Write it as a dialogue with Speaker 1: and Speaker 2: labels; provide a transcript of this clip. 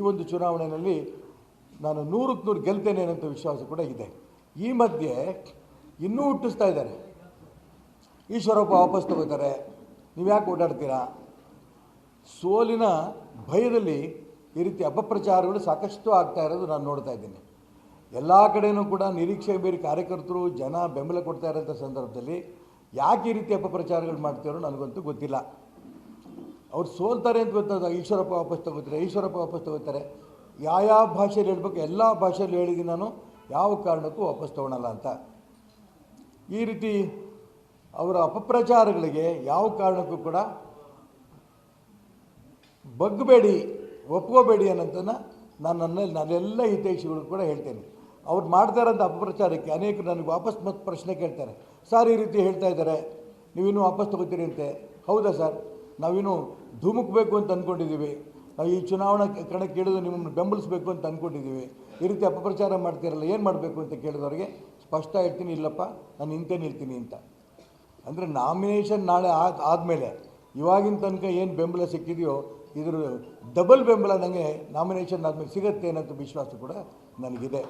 Speaker 1: ಒಂದು ಚುನಾವಣೆಯಲ್ಲಿ ನಾನು ನೂರಕ್ಕೆ ನೂರು ಗೆಲ್ತೇನೆ ಅನ್ನೋಂಥ ವಿಶ್ವಾಸ ಕೂಡ ಇದೆ. ಈ ಮಧ್ಯೆ ಇನ್ನೂ ಹುಟ್ಟಿಸ್ತಾ ಇದ್ದಾರೆ. ಈಶ್ವರಪ್ಪ ವಾಪಸ್ ತಗೋತಾರೆ. ನೀವು ಯಾಕೆ ಓಡಾಡ್ತೀರಾ? ಸೋಲಿನ ಭಯದಲ್ಲಿ ಈ ರೀತಿ ಅಪಪ್ರಚಾರಗಳು ಸಾಕಷ್ಟು ಆಗ್ತಾ ಇರೋದು ನಾನು ನೋಡ್ತಾ ಇದ್ದೀನಿ. ಎಲ್ಲ ಕಡೆಯೂ ಕೂಡ ನಿರೀಕ್ಷೆ ಬೇರೆ ಕಾರ್ಯಕರ್ತರು ಜನ ಬೆಂಬಲ ಕೊಡ್ತಾ ಇರೋಂಥ ಸಂದರ್ಭದಲ್ಲಿ ಯಾಕೆ ಈ ರೀತಿ ಅಪಪ್ರಚಾರಗಳು ಮಾಡ್ತಾರೋ ನನಗಂತೂ ಗೊತ್ತಿಲ್ಲ. ಅವ್ರು ಸೋಲ್ತಾರೆ ಅಂತ ಗೊತ್ತಾದಾಗ ಈಶ್ವರಪ್ಪ ವಾಪಸ್ ತಗೋತಾರೆ, ಈಶ್ವರಪ್ಪ ವಾಪಸ್ ತಗೋತಾರೆ. ಯಾವ ಭಾಷೆಯಲ್ಲಿ ಹೇಳ್ಬೇಕು, ಎಲ್ಲ ಭಾಷೆಯಲ್ಲಿ ಹೇಳಿದ್ದೀನಿ ನಾನು, ಯಾವ ಕಾರಣಕ್ಕೂ ವಾಪಸ್ ತೊಗೊಳಲ್ಲ ಅಂತ. ಈ ರೀತಿ ಅವರ ಅಪಪ್ರಚಾರಗಳಿಗೆ ಯಾವ ಕಾರಣಕ್ಕೂ ಕೂಡ ಬಗ್ಗಬೇಡಿ ಒಪ್ಕೋಬೇಡಿ ಅನ್ನೋದನ್ನು ನಾನು ನನ್ನ ನನ್ನೆಲ್ಲ ಹಿತೈಷಿಗಳು ಕೂಡ ಹೇಳ್ತೇನೆ. ಅವ್ರು ಮಾಡ್ತಾ ಇರೋಂಥ ಅಪಪ್ರಚಾರಕ್ಕೆ ಅನೇಕರು ನನಗೆ ವಾಪಸ್ ಮತ್ತೆ ಪ್ರಶ್ನೆ ಕೇಳ್ತಾರೆ. ಸರ್, ಈ ರೀತಿ ಹೇಳ್ತಾ ಇದ್ದಾರೆ, ನೀವಿನ್ನೂ ವಾಪಸ್ ತಗೋತೀರಿ ಅಂತೆ. ಹೌದಾ ಸರ್. ನಾವಿನ್ನೂ ಧೂಮುಕ್ಬೇಕು ಅಂತ ಅಂದ್ಕೊಂಡಿದ್ದೀವಿ ಈ ಚುನಾವಣಾ ಕಣಕ್ಕೆ ಇಳಿದು ನಿಮ್ಮನ್ನು ಬೆಂಬಲಿಸಬೇಕು ಅಂತ ಅಂದ್ಕೊಂಡಿದ್ದೀವಿ ಈ ರೀತಿ ಅಪಪ್ರಚಾರ ಮಾಡ್ತಿರಲ್ಲ, ಏನು ಮಾಡಬೇಕು ಅಂತ ಕೇಳಿದವರಿಗೆ, ಸ್ಪಷ್ಟ ಇರ್ತೀನಿ ಇಲ್ಲಪ್ಪ, ನಾನು ಇಂತೇನು ನಿಲ್ತೀನಿ ಅಂತ. ಅಂದರೆ ನಾಮಿನೇಷನ್ ನಾಳೆ ಆದ ಆದಮೇಲೆ ಇವಾಗಿನ ತನಕ ಏನು ಬೆಂಬಲ ಸಿಕ್ಕಿದೆಯೋ, ಇದ್ರ ಡಬಲ್ ಬೆಂಬಲ ನನಗೆ ನಾಮಿನೇಷನ್ ಆದಮೇಲೆ ಸಿಗುತ್ತೆ ಅನ್ನೋದು ವಿಶ್ವಾಸ ಕೂಡ ನನಗಿದೆ.